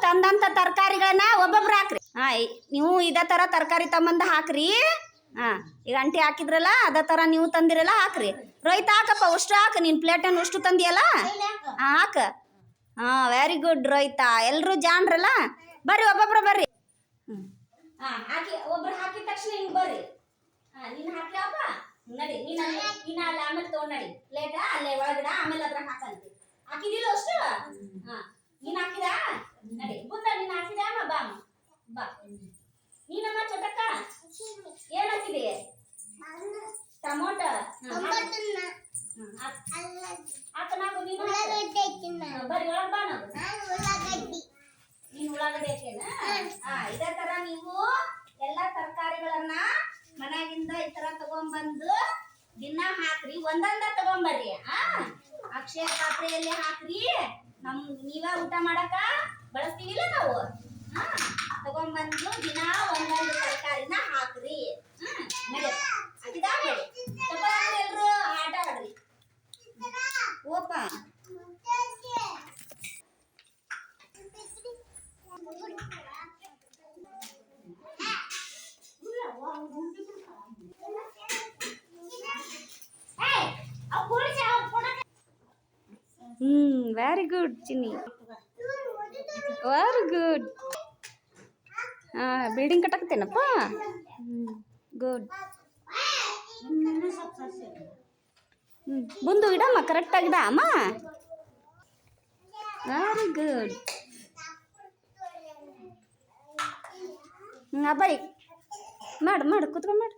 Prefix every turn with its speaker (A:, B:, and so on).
A: ತಂದಂತ ತರಕಾರಿಗಳನ್ನ ಒಬ್ಬೊಬ್ರು ಹಾಕ್ರಿ. ಹಾ ನೀವು ಇದೇ ತರ ತರಕಾರಿ ತಮ್ಮಂದ ಹಾಕ್ರಿ. ಹಾ, ಈಗ ಅಂಟಿ ಹಾಕಿದ್ರಲ್ಲ, ಅದೇ ತರ ನೀವು ತಂದಿರಲ್ಲ, ಹಾಕ್ರಿ. ರೋಹಿತ್ ಹಾಕಪ್ಪ, ಅಷ್ಟು ಹಾಕ, ನಿನ್ ಪ್ಲೇಟನ್ನು ಅಷ್ಟು ತಂದಿಯಲ್ಲ? ಹಾಕ. ಹಾ ವೆರಿ ಗುಡ್ ರೋಹಿತ ಎಲ್ರು ಜಾಣ್ರಲ್ಲ? ಬರ್ರಿ, ಒಬ್ಬೊಬ್ರು ಬರ್ರಿ. ಹ್ಮ್. ಹಾಕಿ, ಒಬ್ರು ಹಾಕಿದ ತಕ್ಷಣ ಹಿಂಗ್ ಬರ್ರಿ. ಹಾ, ನೀನ್ ಹಾಕ್ಲಪ್ಪ? ನಡಿ, ನೀನ್ ನೀನ್ ಅಲ್ಲಿ ಆಮೇಲೆ ತಗೊಂಡ್ ನಡಿ. ಪ್ಲೇಟ ಅಲ್ಲೇ ಒಳಗಡ ಆಮೇಲೆ ಅದ್ರ ಹಾಕಂತಿ ಹಾಕಿದಿಲ್ಲ ಅಷ್ಟು ಹಾ ನೀನ್ ಹಾಕಿದ ನಡಿ ಬುದ್ಧ ನೀನ್ ಹಾಕಿದ ಅಮ್ಮ ಬಾ ಅಮ್ಮ ಬಾ. ನೀನಮ್ಮ ಚೊಟಕ್ಕ ಏನ್ ಹಾಕಿದೆ ಟೊಮೊಟೊ? ಹಾಕನಾಗು ನೀನು. ಬರ್ರಿ ಒಳಗ್ ಬಾ ನಾವು. ನೀನ್ ಉಳ್ಳಾಗಡ್ಡಿ ಹಾಕೇನ? ಹಾ. ಇದೇ ತರ ನೀವು ಎಲ್ಲಾ ತರಕಾರಿಗಳನ್ನ ಮನ್ಯಾಗಿಂದ ಈ ತರ ತಗೊಂಬಂದು ದಿನ ಹಾಕ್ರಿ. ಒಂದೊಂದ ತಗೊಂಬರ್ರಿ ಆ ಅಕ್ಷಯ ಪಾತ್ರೆಯಲ್ಲಿ ಹಾಕ್ರಿ. ನಮ್ ನೀವ ಊಟ ಮಾಡಕ ಬಳಸ್ತೀವಿಲ್ಲ ನಾವು. ಹಾ. ತಗೊಂಬಂದು ದಿನ ಒಂದೊಂದು ತರಕಾರಿನ ಹಾಕ್ರಿ ಹ್ಮ್ ನಡಿಯಪ್ಪ ಹಾಕಿದಾ ನಡಿ ಸ್ವಲ್ಪ ಎಲ್ರು ಆಟ ಆಡ್ರಿ ಓಪ hmm very good Chinni very good ಹಾ ಬಿಲ್ಡಿಂಗ್ ಕಟ್ಟಕತ್ತೇನಪ್ಪ ಹ್ಮ್ ಗುಡ್ ಹ್ಮ್ ಬಂದು ಇಡಮ್ಮ ಕರೆಕ್ಟಾಗಿ ಇಡ ಅಮ್ಮ ವೆರಿ ಗುಡ್ ಹ್ಞೂ ಅಬ್ಬಾಯಿ ಮಾಡು ಮಾಡು ಕುತ್ಕೊಂಡು ಮಾಡು